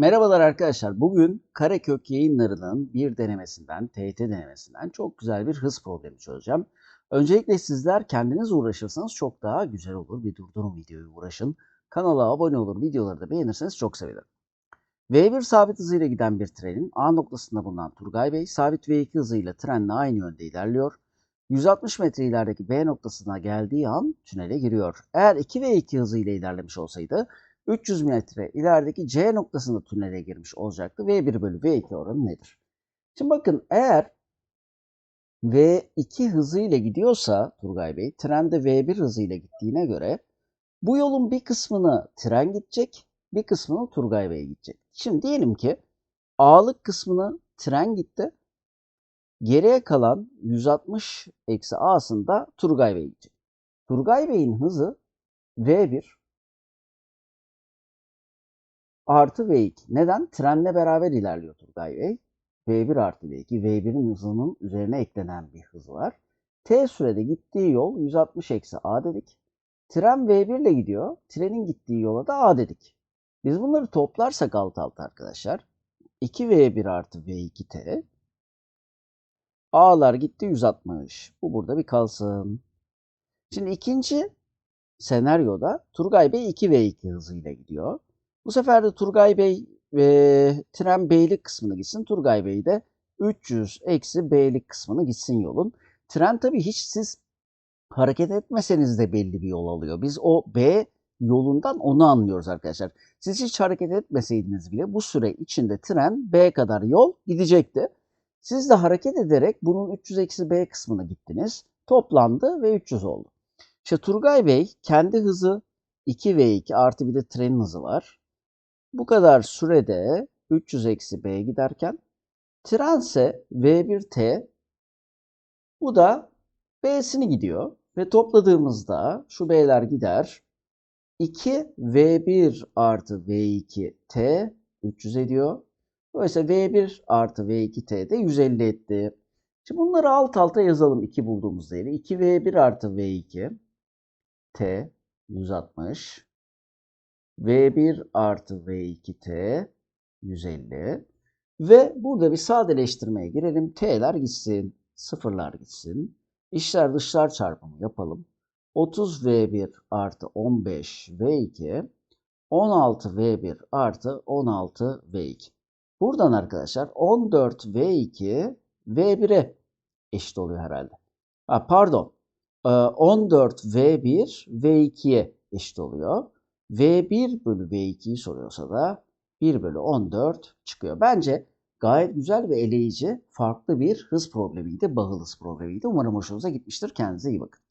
Merhabalar arkadaşlar. Bugün Karekök yayınlarının bir denemesinden, TYT denemesinden çok güzel bir hız problemi çözeceğim. Öncelikle sizler kendiniz uğraşırsanız çok daha güzel olur. Bir durdurun videoyu uğraşın. Kanala abone olur, videoları da beğenirseniz çok sevinirim. V1 sabit hızıyla giden bir trenin A noktasında bulunan Turgay Bey, sabit V2 hızıyla trenle aynı yönde ilerliyor. 160 metre ilerideki B noktasına geldiği an tünele giriyor. Eğer 2 V2 hızıyla ilerlemiş olsaydı 300 metre ilerideki C noktasında tünele girmiş olacaktı. V1 bölü V2 oranı nedir? Şimdi bakın eğer V2 hızıyla gidiyorsa Turgay Bey, trende V1 hızıyla gittiğine göre bu yolun bir kısmını tren gidecek, bir kısmını Turgay Bey gidecek. Şimdi diyelim ki A'lık kısmını tren gitti. Geriye kalan 160 eksi A'sında Turgay Bey gidecek. Turgay Bey'in hızı V1 artı V2. Neden? Trenle beraber ilerliyor Turgay Bey. V1 artı V2. V1'in hızının üzerine eklenen bir hız var. T sürede gittiği yol 160 eksi A dedik. Tren V1 ile gidiyor. Trenin gittiği yola da A dedik. Biz bunları toplarsak alt alta arkadaşlar. 2V1 artı V2T. A'lar gitti 160. Bu burada bir kalsın. Şimdi ikinci senaryoda Turgay Bey 2V2 hızıyla gidiyor. Bu sefer de Turgay Bey e, tren Beylik kısmını gitsin. Turgay Bey de 300 eksi Beylik kısmını gitsin yolun. Tren tabii hiç siz hareket etmeseniz de belli bir yol alıyor. Biz o B yolundan onu anlıyoruz arkadaşlar. Siz hiç hareket etmeseydiniz bile bu süre içinde tren B kadar yol gidecekti. Siz de hareket ederek bunun 300 eksi B kısmına gittiniz. Toplandı ve 300 oldu. İşte Turgay Bey kendi hızı 2V2 artı bir de trenin hızı var. Bu kadar sürede 300 eksi B giderken trense V1T bu da B'sini gidiyor. Ve topladığımızda şu B'ler gider. 2 V1 artı V2T 300 ediyor. Dolayısıyla V1 artı V2T de 150 etti. Şimdi bunları alt alta yazalım 2 bulduğumuz değeri. 2V1 artı V2 T 160 V1 artı V2T 150 ve burada bir sadeleştirmeye girelim. T'ler gitsin, sıfırlar gitsin. İşler dışlar çarpımı yapalım. 30 V1 artı 15 V2 16 V1 artı 16 V2. Buradan arkadaşlar 14 V2 V1'e eşit oluyor herhalde. Ha, pardon. 14 V1 V2'ye eşit oluyor. V1 bölü V2'yi soruyorsa da 1 bölü 14 çıkıyor. Bence gayet güzel ve eleyici farklı bir hız problemiydi. Bağıl hız problemiydi. Umarım hoşunuza gitmiştir. Kendinize iyi bakın.